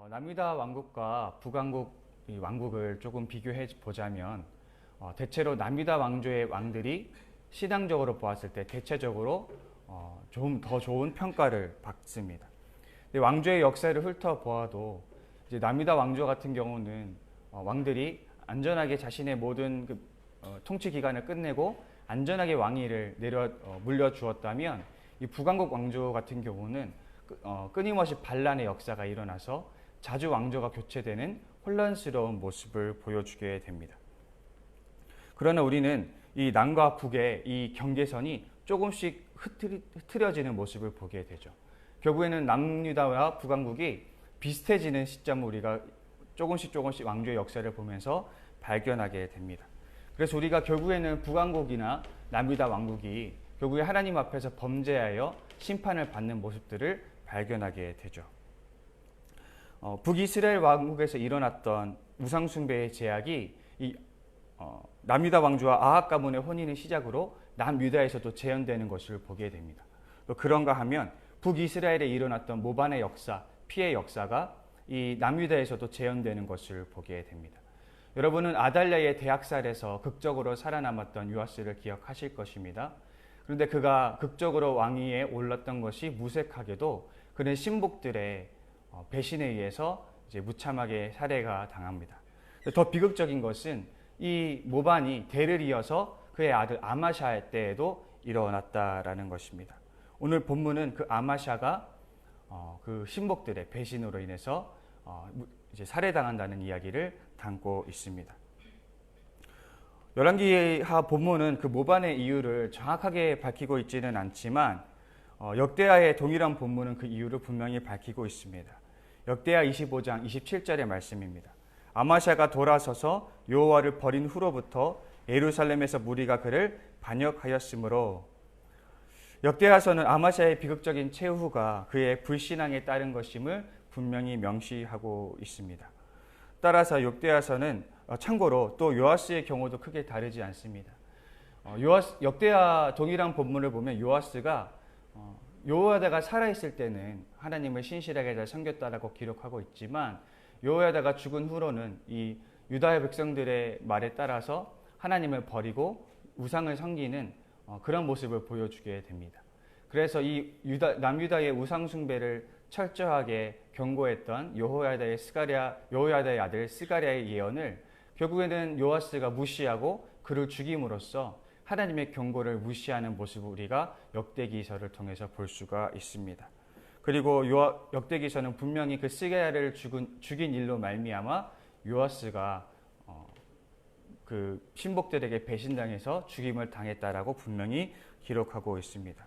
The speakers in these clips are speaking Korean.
어, 남유다 왕국과 북왕국 이 왕국을 조금 비교해 보자면 어, 대체로 남유다 왕조의 왕들이 신앙적으로 보았을 때 대체적으로 어, 좀더 좋은 평가를 받습니다. 왕조의 역사를 훑어보아도 이제 남유다 왕조 같은 경우는 어, 왕들이 안전하게 자신의 모든 그, 어, 통치 기간을 끝내고 안전하게 왕위를 내려 어, 물려주었다면 이 북왕국 왕조 같은 경우는 끄- 어, 끊임없이 반란의 역사가 일어나서 자주 왕조가 교체되는 혼란스러운 모습을 보여주게 됩니다. 그러나 우리는 이 남과 북의 이 경계선이 조금씩 흐트려지는 모습을 보게 되죠. 결국에는 남유다와 북왕국이 비슷해지는 시점을 우리가 조금씩 조금씩 왕조의 역사를 보면서 발견하게 됩니다. 그래서 우리가 결국에는 북왕국이나 남유다 왕국이 결국에 하나님 앞에서 범죄하여 심판을 받는 모습들을 발견하게 되죠. 어, 북이스라엘 왕국에서 일어났던 우상숭배의 제약이 이 어, 남유다 왕조와 아합 가문의 혼인을 시작으로 남유다에서도 재현되는 것을 보게 됩니다. 또 그런가 하면 북이스라엘에 일어났던 모반의 역사, 피해 역사가 이 남유다에서도 재현되는 것을 보게 됩니다. 여러분은 아달랴의 대학살에서 극적으로 살아남았던 유아스를 기억하실 것입니다. 그런데 그가 극적으로 왕위에 올랐던 것이 무색하게도 그는 신복들의 어, 배신에 의해서 이제 무참하게 살해가 당합니다. 더 비극적인 것은 이 모반이 대를 이어서 그의 아들 아마샤 때에도 일어났다라는 것입니다. 오늘 본문은 그 아마샤가 어, 그 신복들의 배신으로 인해서 어, 무- 이제 살해당한다는 이야기를 담고 있습니다. 열왕기하 본문은 그 모반의 이유를 정확하게 밝히고 있지는 않지만 어, 역대하의 동일한 본문은 그 이유를 분명히 밝히고 있습니다. 역대하 25장 27절의 말씀입니다. 아마샤가 돌아서서 여호와를 버린 후로부터 예루살렘에서 무리가 그를 반역하였으므로 역대하서는 아마샤의 비극적인 최후가 그의 불신앙에 따른 것임을 분명히 명시하고 있습니다. 따라서 역대하서는 어, 참고로 또 요아스의 경우도 크게 다르지 않습니다. 어, 요아스, 역대하 동일한 본문을 보면 요아스가 어, 요호야다가 살아있을 때는 하나님을 신실하게 잘 섬겼다라고 기록하고 있지만 요호야다가 죽은 후로는 이 유다의 백성들의 말에 따라서 하나님을 버리고 우상을 섬기는 어, 그런 모습을 보여주게 됩니다. 그래서 이 유다, 남유다의 우상 숭배를 철저하게 경고했던 여호야다의 스가랴 여호야다의 아들 스가랴의 예언을 결국에는 요아스가 무시하고 그를 죽임으로써 하나님의 경고를 무시하는 모습을 우리가 역대기서를 통해서 볼 수가 있습니다. 그리고 요아, 역대기서는 분명히 그 스가랴를 죽은, 죽인 일로 말미암아 요아스가 어, 그 신복들에게 배신당해서 죽임을 당했다라고 분명히 기록하고 있습니다.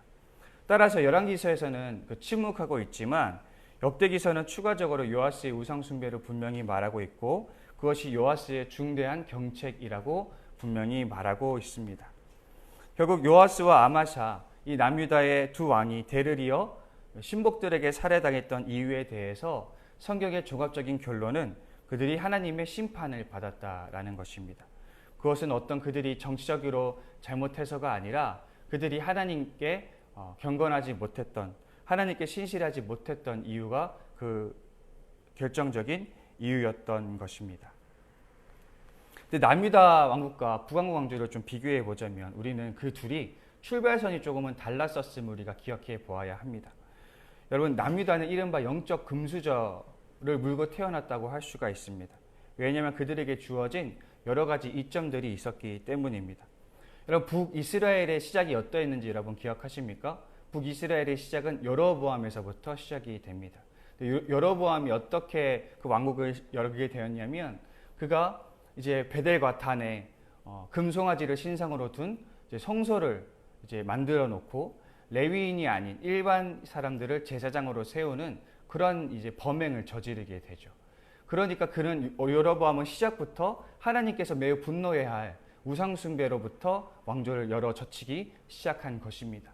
따라서 열왕기서에서는 그 침묵하고 있지만 역대기서는 추가적으로 요아스의 우상 숭배를 분명히 말하고 있고 그것이 요아스의 중대한 경책이라고 분명히 말하고 있습니다. 결국 요아스와 아마샤 이 남유다의 두 왕이 대를 이어 신복들에게 살해당했던 이유에 대해서 성경의 종합적인 결론은 그들이 하나님의 심판을 받았다라는 것입니다. 그것은 어떤 그들이 정치적으로 잘못해서가 아니라 그들이 하나님께 어, 경건하지 못했던 하나님께 신실하지 못했던 이유가 그 결정적인 이유였던 것입니다. 근데 남유다 왕국과 북왕국 왕조를 좀 비교해 보자면 우리는 그 둘이 출발선이 조금은 달랐었음을 우리가 기억해 보아야 합니다. 여러분 남유다는 이른바 영적 금수저를 물고 태어났다고 할 수가 있습니다. 왜냐하면 그들에게 주어진 여러 가지 이점들이 있었기 때문입니다. 여러분 북이스라엘의 시작이 어떠했는지 여러분 기억하십니까? 북이스라엘의 시작은 여로보암에서부터 시작이 됩니다. 여로보암이 어떻게 그 왕국을 열게 되었냐면 그가 이제 베델과 단에 어, 금송아지를 신상으로 둔 이제 성소를 이제 만들어 놓고 레위인이 아닌 일반 사람들을 제사장으로 세우는 그런 이제 범행을 저지르게 되죠. 그러니까 그는 여로보암은 시작부터 하나님께서 매우 분노해야 할 우상 숭배로부터 왕조를 열어 젖히기 시작한 것입니다.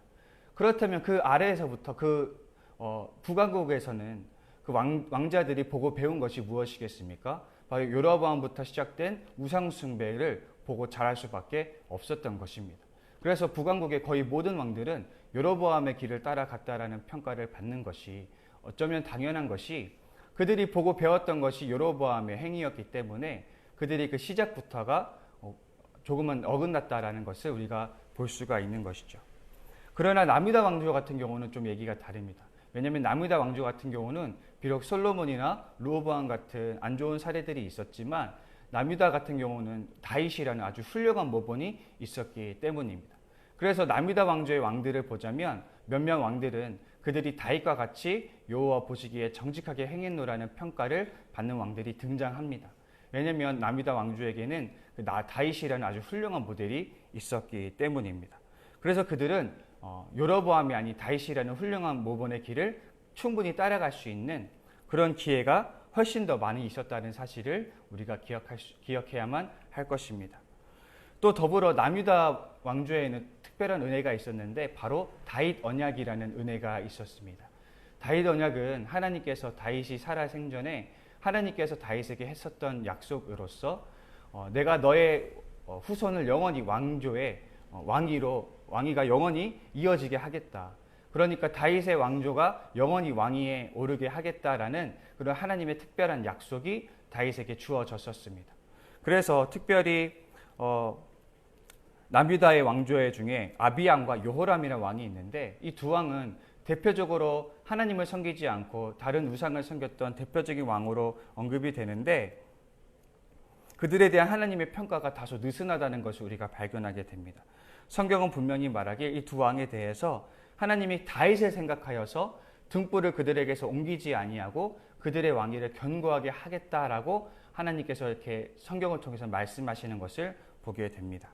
그렇다면 그 아래에서부터 그 어, 북왕국에서는 그 왕, 왕자들이 보고 배운 것이 무엇이겠습니까? 바로 여로보암부터 시작된 우상숭배를 보고 잘할 수밖에 없었던 것입니다. 그래서 북왕국의 거의 모든 왕들은 여로보암의 길을 따라갔다라는 평가를 받는 것이 어쩌면 당연한 것이 그들이 보고 배웠던 것이 여로보암의 행위였기 때문에 그들이 그 시작부터가 어, 조금은 어긋났다라는 것을 우리가 볼 수가 있는 것이죠. 그러나 나미다 왕조 같은 경우는 좀 얘기가 다릅니다. 왜냐하면 나미다 왕조 같은 경우는 비록 솔로몬이나 루오보암 같은 안 좋은 사례들이 있었지만 나미다 같은 경우는 다윗이라는 아주 훌륭한 모본이 있었기 때문입니다. 그래서 나미다 왕조의 왕들을 보자면 몇몇 왕들은 그들이 다윗과 같이 여호와 보시기에 정직하게 행했노라는 평가를 받는 왕들이 등장합니다. 왜냐하면 나미다 왕조에게는 그나 다윗이라는 아주 훌륭한 모델이 있었기 때문입니다. 그래서 그들은 어, 여로보암이 아닌 다윗이라는 훌륭한 모본의 길을 충분히 따라갈 수 있는 그런 기회가 훨씬 더 많이 있었다는 사실을 우리가 기억할 수, 기억해야만 할 것입니다. 또 더불어 남유다 왕조에는 특별한 은혜가 있었는데 바로 다윗 언약이라는 은혜가 있었습니다. 다윗 언약은 하나님께서 다윗이 살아 생전에 하나님께서 다윗에게 했었던 약속으로서 어, 내가 너의 어, 후손을 영원히 왕조의 어, 왕위로 왕위가 영원히 이어지게 하겠다. 그러니까 다윗의 왕조가 영원히 왕위에 오르게 하겠다라는 그런 하나님의 특별한 약속이 다윗에게 주어졌었습니다. 그래서 특별히 어, 남유다의 왕조의 중에 아비양과 요호람이라는 왕이 있는데 이 두 왕은 대표적으로 하나님을 섬기지 않고 다른 우상을 섬겼던 대표적인 왕으로 언급이 되는데 그들에 대한 하나님의 평가가 다소 느슨하다는 것을 우리가 발견하게 됩니다. 성경은 분명히 말하기에 이 두 왕에 대해서 하나님이 다윗을 생각하여서 등불을 그들에게서 옮기지 아니하고 그들의 왕위를 견고하게 하겠다라고 하나님께서 이렇게 성경을 통해서 말씀하시는 것을 보게 됩니다.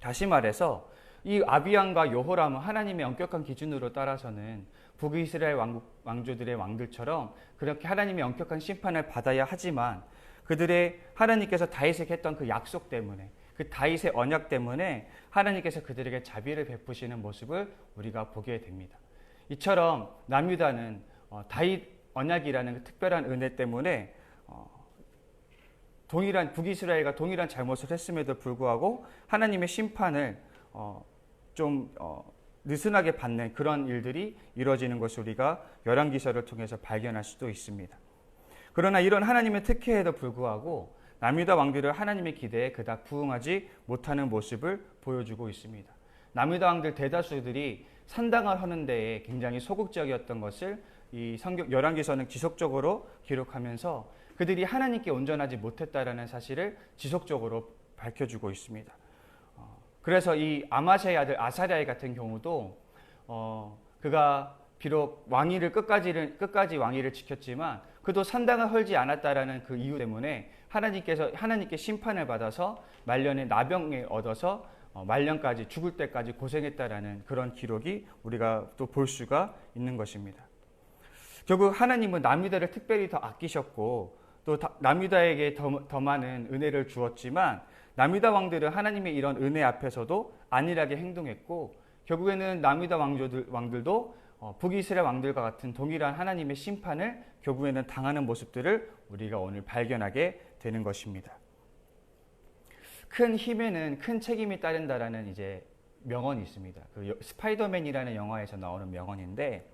다시 말해서 이 아비안과 요호람은 하나님의 엄격한 기준으로 따라서는 북이스라엘 왕조들의 왕들처럼 그렇게 하나님의 엄격한 심판을 받아야 하지만 그들의 하나님께서 다윗에게 했던 그 약속 때문에 그 다윗의 언약 때문에 하나님께서 그들에게 자비를 베푸시는 모습을 우리가 보게 됩니다. 이처럼 남유다는 어, 다윗 언약이라는 그 특별한 은혜 때문에 어, 동일한 북이스라엘과 동일한 잘못을 했음에도 불구하고 하나님의 심판을 어, 좀 느슨하게 받는 그런 일들이 이루어지는 것을 우리가 열왕기서를 통해서 발견할 수도 있습니다. 그러나 이런 하나님의 특혜에도 불구하고 남유다 왕들을 하나님의 기대에 그닥 부응하지 못하는 모습을 보여주고 있습니다. 남유다 왕들 대다수들이 산당을 하는 데에 굉장히 소극적이었던 것을 이 성경 열왕기서는 지속적으로 기록하면서 그들이 하나님께 온전하지 못했다라는 사실을 지속적으로 밝혀주고 있습니다. 어, 그래서 이 아마샤의 아들 아사랴 같은 경우도 어, 그가 비록 왕위를 끝까지 끝까지 왕위를 지켰지만 그도 산당을 헐지 않았다라는 그 이유 때문에 하나님께서 하나님께 심판을 받아서 말년에 나병에 얻어서 어, 말년까지 죽을 때까지 고생했다라는 그런 기록이 우리가 또 볼 수가 있는 것입니다. 결국 하나님은 남유다를 특별히 더 아끼셨고 또 남유다에게 더, 더 많은 은혜를 주었지만 남유다 왕들은 하나님의 이런 은혜 앞에서도 안일하게 행동했고 결국에는 남유다 왕조들, 왕들도 어, 북이스라엘 왕들과 같은 동일한 하나님의 심판을 결국에는 당하는 모습들을 우리가 오늘 발견하게 되는 것입니다. 큰 힘에는 큰 책임이 따른다라는 이제 명언이 있습니다. 그 스파이더맨이라는 영화에서 나오는 명언인데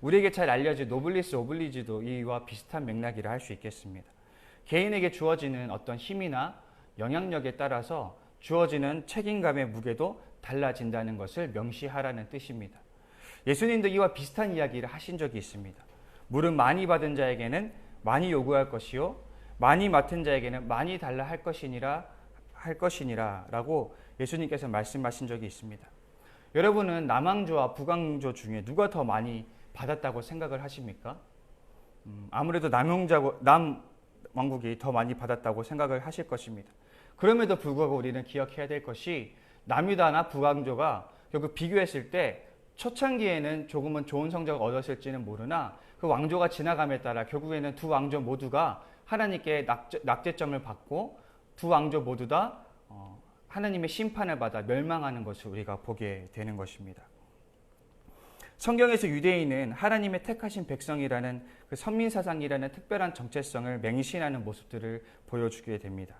우리에게 잘 알려진 노블리스 오블리지도 이와 비슷한 맥락이라 할 수 있겠습니다. 개인에게 주어지는 어떤 힘이나 영향력에 따라서 주어지는 책임감의 무게도 달라진다는 것을 명시하라는 뜻입니다. 예수님도 이와 비슷한 이야기를 하신 적이 있습니다. 물은 많이 받은 자에게는 많이 요구할 것이요 많이 맡은 자에게는 많이 달라 할 것이니라 할 것이니라라고 예수님께서 말씀하신 적이 있습니다. 여러분은 남왕조와 북왕조 중에 누가 더 많이 받았다고 생각을 하십니까? 음, 아무래도 남왕자고 남 왕국이 더 많이 받았다고 생각을 하실 것입니다. 그럼에도 불구하고 우리는 기억해야 될 것이 남유다나 북왕조가 결국 비교했을 때 초창기에는 조금은 좋은 성적을 얻었을지는 모르나 그 왕조가 지나감에 따라 결국에는 두 왕조 모두가 하나님께 낙제, 점을 받고 두 왕조 모두 다 어, 하나님의 심판을 받아 멸망하는 것을 우리가 보게 되는 것입니다. 성경에서 유대인은 하나님의 택하신 백성이라는 그 선민 사상이라는 특별한 정체성을 맹신하는 모습들을 보여주게 됩니다.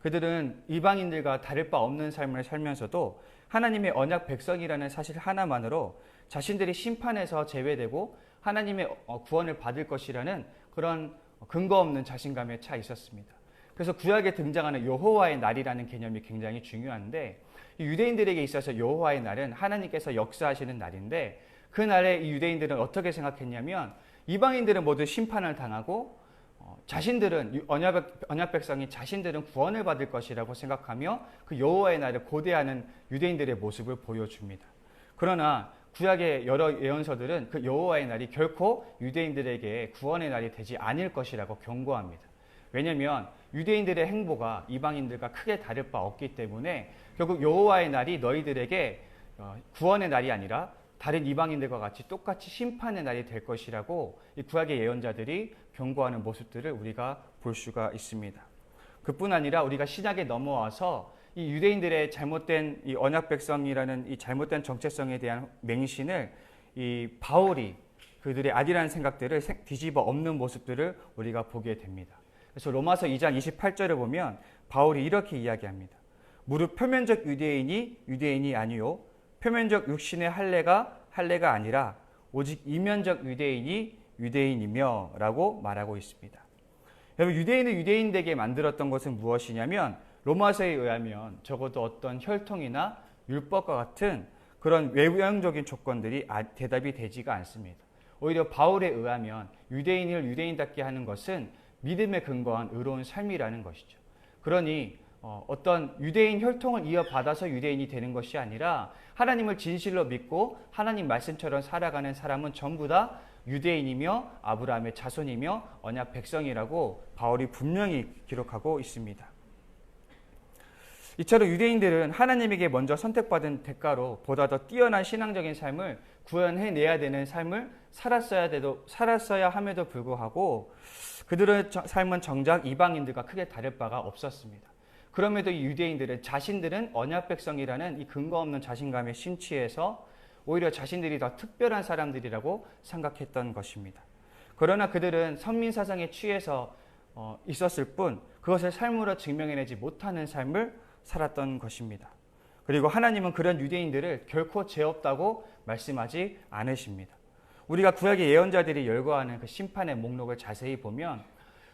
그들은 이방인들과 다를 바 없는 삶을 살면서도 하나님의 언약 백성이라는 사실 하나만으로 자신들이 심판에서 제외되고 하나님의 어, 구원을 받을 것이라는 그런 근거 없는 자신감에 차 있었습니다. 그래서 구약에 등장하는 여호와의 날이라는 개념이 굉장히 중요한데 유대인들에게 있어서 여호와의 날은 하나님께서 역사하시는 날인데 그 날에 이 유대인들은 어떻게 생각했냐면 이방인들은 모두 심판을 당하고 어, 자신들은 언약, 언약 백성이 자신들은 구원을 받을 것이라고 생각하며 그 여호와의 날을 고대하는 유대인들의 모습을 보여줍니다. 그러나 구약의 여러 예언서들은 그 여호와의 날이 결코 유대인들에게 구원의 날이 되지 않을 것이라고 경고합니다. 왜냐하면 유대인들의 행보가 이방인들과 크게 다를 바 없기 때문에 결국 여호와의 날이 너희들에게 어, 구원의 날이 아니라 다른 이방인들과 같이 똑같이 심판의 날이 될 것이라고 이 구약의 예언자들이 경고하는 모습들을 우리가 볼 수가 있습니다. 그뿐 아니라 우리가 신약에 넘어와서 이 유대인들의 잘못된 이 언약 백성이라는 이 잘못된 정체성에 대한 맹신을 이 바울이 그들의 아디라는 생각들을 뒤집어 엎는 모습들을 우리가 보게 됩니다. 그래서 로마서 2장 28절을 보면 바울이 이렇게 이야기합니다. 무릇 표면적 유대인이 유대인이 아니요 표면적 육신의 할례가 할례가 아니라 오직 이면적 유대인이 유대인이며라고 말하고 있습니다. 여러분 유대인을 유대인 되게 만들었던 것은 무엇이냐면 로마서에 의하면 적어도 어떤 혈통이나 율법과 같은 그런 외형적인 조건들이 아, 대답이 되지가 않습니다. 오히려 바울에 의하면 유대인을 유대인답게 하는 것은 믿음에 근거한 의로운 삶이라는 것이죠. 그러니 어, 떤 유대인 혈통을 이어받아서 유대인이 되는 것이 아니라 하나님을 진실로 믿고 하나님 말씀처럼 살아가는 사람은 전부 다 유대인이며 아브라함의 자손이며 언약 백성이라고 바울이 분명히 기록하고 있습니다. 이처럼 유대인들은 하나님에게 먼저 선택받은 대가로 보다 더 뛰어난 신앙적인 삶을 구현해내야 되는 삶을 살았어야, 돼도, 살았어야 함에도 불구하고 그들의 삶은 정작 이방인들과 크게 다를 바가 없었습니다. 그럼에도 이 유대인들은 자신들은 언약 백성이라는 이 근거 없는 자신감에 심취해서 오히려 자신들이 더 특별한 사람들이라고 생각했던 것입니다. 그러나 그들은 선민 사상에 취해서 어, 있었을 뿐 그것을 삶으로 증명해내지 못하는 삶을 살았던 것입니다. 그리고 하나님은 그런 유대인들을 결코 죄 없다고 말씀하지 않으십니다. 우리가 구약의 예언자들이 열거하는 그 심판의 목록을 자세히 보면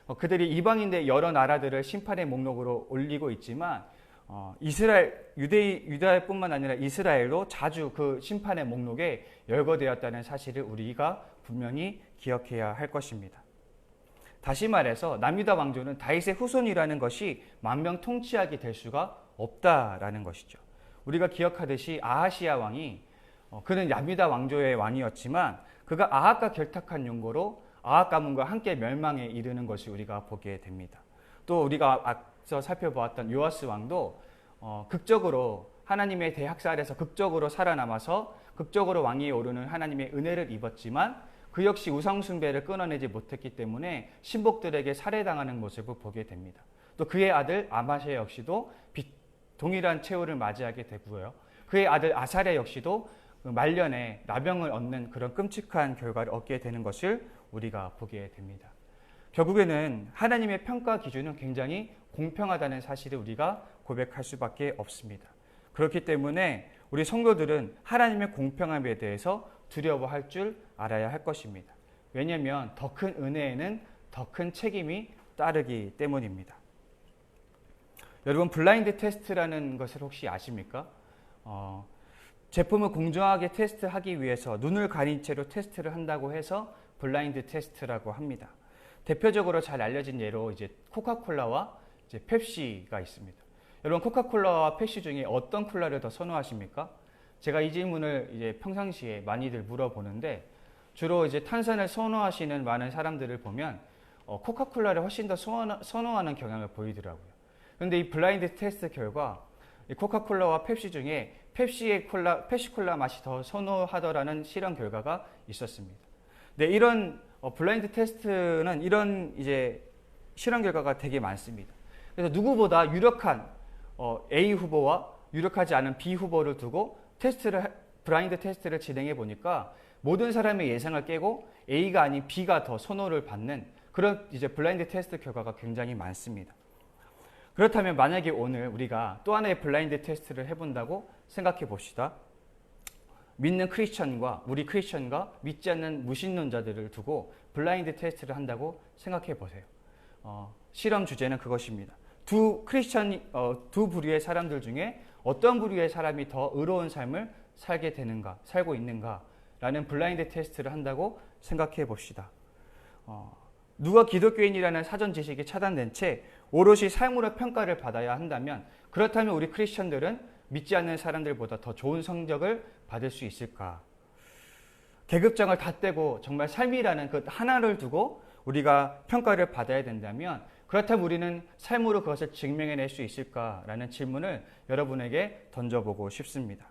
어, 그들이 이방인의 여러 나라들을 심판의 목록으로 올리고 있지만 어, 이스라엘 유대 유다뿐만 아니라 이스라엘도 자주 그 심판의 목록에 열거되었다는 사실을 우리가 분명히 기억해야 할 것입니다. 다시 말해서 남유다 왕조는 다윗의 후손이라는 것이 만명 통치하게 될 수가 없다라는 것이죠. 우리가 기억하듯이 아하시아 왕이 어, 그는 남유다 왕조의 왕이었지만 그가 아합과 결탁한 용고로 아합 가문과 함께 멸망에 이르는 것이 우리가 보게 됩니다. 또 우리가 앞서 살펴보았던 요아스 왕도 어, 극적으로 하나님의 대학살에서 극적으로 살아남아서 극적으로 왕위에 오르는 하나님의 은혜를 입었지만 그 역시 우상숭배를 끊어내지 못했기 때문에 신복들에게 살해당하는 모습을 보게 됩니다. 또 그의 아들 아마시아 역시도 동일한 최후를 맞이하게 되고요. 그의 아들 아사레 역시도 그 말년에 나병을 얻는 그런 끔찍한 결과를 얻게 되는 것을 우리가 보게 됩니다. 결국에는 하나님의 평가 기준은 굉장히 공평하다는 사실을 우리가 고백할 수밖에 없습니다. 그렇기 때문에 우리 성도들은 하나님의 공평함에 대해서 두려워할 줄 알아야 할 것입니다. 왜냐하면 더 큰 은혜에는 더 큰 책임이 따르기 때문입니다. 여러분 블라인드 테스트라는 것을 혹시 아십니까? 어, 제품을 공정하게 테스트하기 위해서 눈을 가린 채로 테스트를 한다고 해서 블라인드 테스트라고 합니다. 대표적으로 잘 알려진 예로 이제 코카콜라와 이제 펩시가 있습니다. 여러분 코카콜라와 펩시 중에 어떤 콜라를 더 선호하십니까? 제가 이 질문을 이제 평상시에 많이들 물어보는데 주로 이제 탄산을 선호하시는 많은 사람들을 보면 어, 코카콜라를 훨씬 더 선호하는 경향을 보이더라고요. 그런데 이 블라인드 테스트 결과 코카콜라와 펩시 중에 펩시의 콜라, 펩시 콜라 맛이 더 선호하더라는 실험 결과가 있었습니다. 네, 이런 어, 블라인드 테스트는 이런 이제 실험 결과가 되게 많습니다. 그래서 누구보다 유력한 어, A 후보와 유력하지 않은 B 후보를 두고 테스트를 블라인드 테스트를 진행해 보니까 모든 사람의 예상을 깨고 A가 아닌 B가 더 선호를 받는 그런 이제 블라인드 테스트 결과가 굉장히 많습니다. 그렇다면 만약에 오늘 우리가 또 하나의 블라인드 테스트를 해본다고 생각해 봅시다. 믿는 크리스천과 우리 크리스천과 믿지 않는 무신론자들을 두고 블라인드 테스트를 한다고 생각해 보세요. 어, 실험 주제는 그것입니다. 두 크리스천 어, 두 부류의 사람들 중에 어떤 부류의 사람이 더 의로운 삶을 살게 되는가, 살고 있는가라는 블라인드 테스트를 한다고 생각해 봅시다. 어, 누가 기독교인이라는 사전 지식이 차단된 채 오롯이 삶으로 평가를 받아야 한다면 그렇다면 우리 크리스천들은 믿지 않는 사람들보다 더 좋은 성적을 받을 수 있을까? 계급장을 다 떼고 정말 삶이라는 그 하나를 두고 우리가 평가를 받아야 된다면 그렇다면 우리는 삶으로 그것을 증명해낼 수 있을까라는 질문을 여러분에게 던져보고 싶습니다.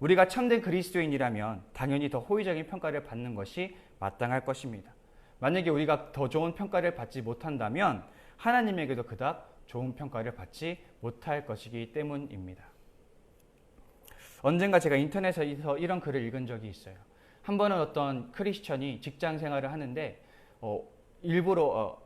우리가 참된 그리스도인이라면 당연히 더 호의적인 평가를 받는 것이 마땅할 것입니다. 만약에 우리가 더 좋은 평가를 받지 못한다면 하나님에게도 그닥 좋은 평가를 받지 못할 것이기 때문입니다. 언젠가 제가 인터넷에서 이런 글을 읽은 적이 있어요. 한 번은 어떤 크리스천이 직장 생활을 하는데 어, 일부러 어,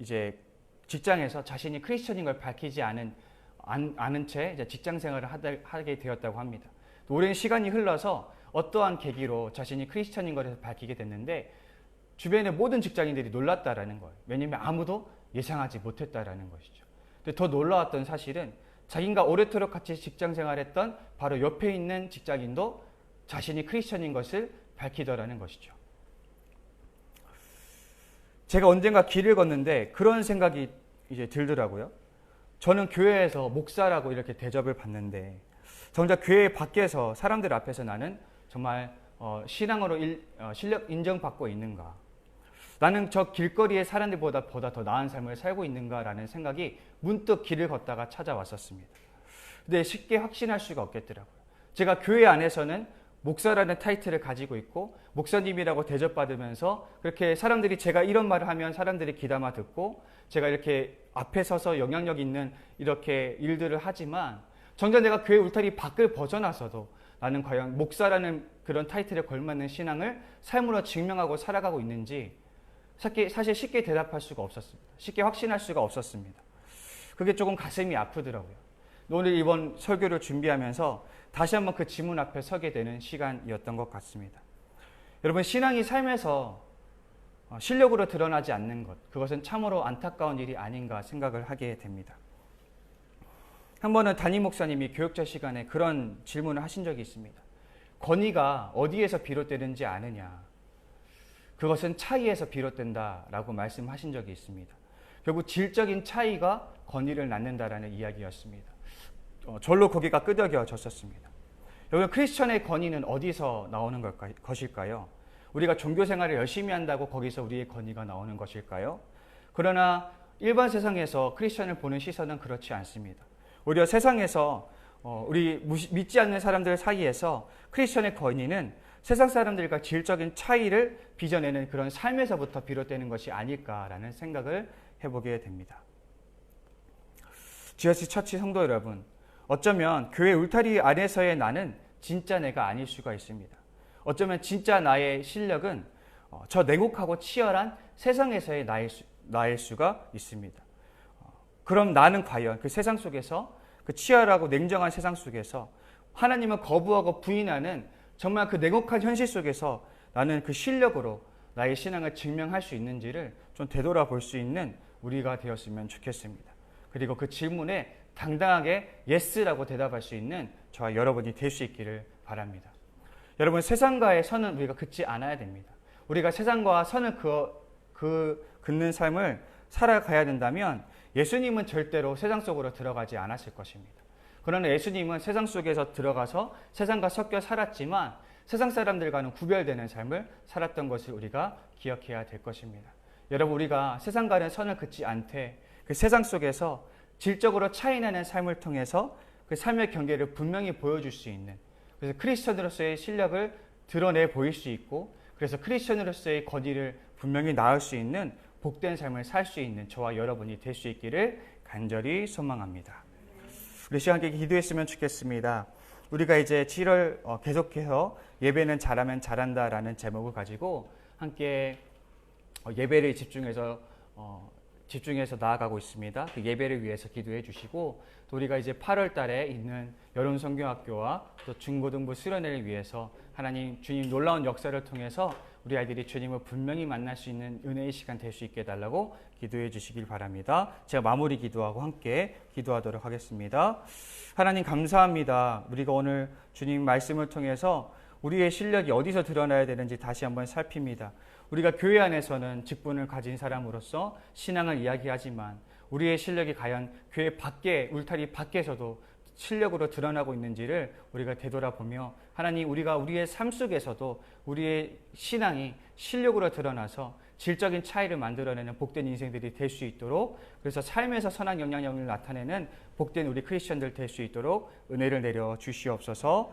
이제 직장에서 자신이 크리스천인 걸 밝히지 않은 안, 아는 채 직장 생활을 하다, 하게 되었다고 합니다. 오랜 시간이 흘러서 어떠한 계기로 자신이 크리스천인 것을 밝히게 됐는데 주변의 모든 직장인들이 놀랐다라는 거예요. 왜냐하면 아무도 예상하지 못했다라는 것이죠. 근데 더 놀라웠던 사실은 자기가 오래도록 같이 직장 생활했던 바로 옆에 있는 직장인도 자신이 크리스천인 것을 밝히더라는 것이죠. 제가 언젠가 길을 걷는데 그런 생각이 이제 들더라고요. 저는 교회에서 목사라고 이렇게 대접을 받는데 정작 교회 밖에서 사람들 앞에서 나는 정말 어, 신앙으로 일, 어, 실력 인정받고 있는가? 나는 저 길거리의 사람들보다 보다 더 나은 삶을 살고 있는가라는 생각이 문득 길을 걷다가 찾아왔었습니다. 근데 쉽게 확신할 수가 없겠더라고요. 제가 교회 안에서는 목사라는 타이틀을 가지고 있고 목사님이라고 대접받으면서 그렇게 사람들이 제가 이런 말을 하면 사람들이 귀담아 듣고 제가 이렇게 앞에 서서 영향력 있는 이렇게 일들을 하지만 정작 내가 교회 울타리 밖을 벗어나서도 나는 과연 목사라는 그런 타이틀에 걸맞는 신앙을 삶으로 증명하고 살아가고 있는지 사실 쉽게 대답할 수가 없었습니다. 쉽게 확신할 수가 없었습니다. 그게 조금 가슴이 아프더라고요. 오늘 이번 설교를 준비하면서 다시 한번 그 지문 앞에 서게 되는 시간이었던 것 같습니다. 여러분, 신앙이 삶에서 어, 실력으로 드러나지 않는 것, 그것은 참으로 안타까운 일이 아닌가 생각을 하게 됩니다. 한 번은 담임 목사님이 교육자 시간에 그런 질문을 하신 적이 있습니다. 권위가 어디에서 비롯되는지 아느냐? 그것은 차이에서 비롯된다라고 말씀하신 적이 있습니다. 결국 질적인 차이가 권위를 낳는다라는 이야기였습니다. 어, 절로 거기가 끄덕여졌었습니다. 여러분 크리스천의 권위는 어디서 나오는 것일까요? 우리가 종교 생활을 열심히 한다고 거기서 우리의 권위가 나오는 것일까요? 그러나 일반 세상에서 크리스천을 보는 시선은 그렇지 않습니다. 오히려 세상에서 어, 우리 믿지 않는 사람들 사이에서 크리스천의 권위는 세상 사람들과 질적인 차이를 빚어내는 그런 삶에서부터 비롯되는 것이 아닐까라는 생각을 해보게 됩니다. GS 처치 성도 여러분, 어쩌면 교회 울타리 안에서의 나는 진짜 내가 아닐 수가 있습니다. 어쩌면 진짜 나의 실력은 어, 저 냉혹하고 치열한 세상에서의 나일, 수, 나일 수가 있습니다. 어, 그럼 나는 과연 그 세상 속에서 그 치열하고 냉정한 세상 속에서 하나님을 거부하고 부인하는 정말 그 냉혹한 현실 속에서 나는 그 실력으로 나의 신앙을 증명할 수 있는지를 좀 되돌아볼 수 있는 우리가 되었으면 좋겠습니다. 그리고 그 질문에 당당하게 예스라고 대답할 수 있는 저와 여러분이 될 수 있기를 바랍니다. 여러분 세상과의 선은 우리가 긋지 않아야 됩니다. 우리가 세상과 선을 그, 그 긋는 삶을 살아가야 된다면 예수님은 절대로 세상 속으로 들어가지 않았을 것입니다. 그러나 예수님은 세상 속에서 들어가서 세상과 섞여 살았지만 세상 사람들과는 구별되는 삶을 살았던 것을 우리가 기억해야 될 것입니다. 여러분 우리가 세상과는 선을 긋지 않되 그 세상 속에서 질적으로 차이나는 삶을 통해서 그 삶의 경계를 분명히 보여줄 수 있는 그래서 크리스천으로서의 실력을 드러내 보일 수 있고 그래서 크리스천으로서의 권위를 분명히 낳을 수 있는 복된 삶을 살 수 있는 저와 여러분이 될 수 있기를 간절히 소망합니다. 우리 시간 함께 기도했으면 좋겠습니다. 우리가 이제 7월 어, 계속해서 예배는 잘하면 잘한다라는 제목을 가지고 함께 어, 예배를 집중해서 어, 집중해서 나아가고 있습니다. 그 예배를 위해서 기도해 주시고 또 우리가 이제 8월 달에 있는 여론 성경학교와 또 중고등부 수련회를 위해서 하나님 주님 놀라운 역사를 통해서 우리 아이들이 주님을 분명히 만날 수 있는 은혜의 시간 될 수 있게 해달라고 기도해 주시길 바랍니다. 제가 마무리 기도하고 함께 기도하도록 하겠습니다. 하나님 감사합니다. 우리가 오늘 주님 말씀을 통해서 우리의 실력이 어디서 드러나야 되는지 다시 한번 살핍니다. 우리가 교회 안에서는 직분을 가진 사람으로서 신앙을 이야기하지만 우리의 실력이 과연 교회 밖에 울타리 밖에서도 실력으로 드러나고 있는지를 우리가 되돌아보며 하나님 우리가 우리의 삶 속에서도 우리의 신앙이 실력으로 드러나서 질적인 차이를 만들어내는 복된 인생들이 될 수 있도록 그래서 삶에서 선한 영향력을 나타내는 복된 우리 크리스천들 될 수 있도록 은혜를 내려 주시옵소서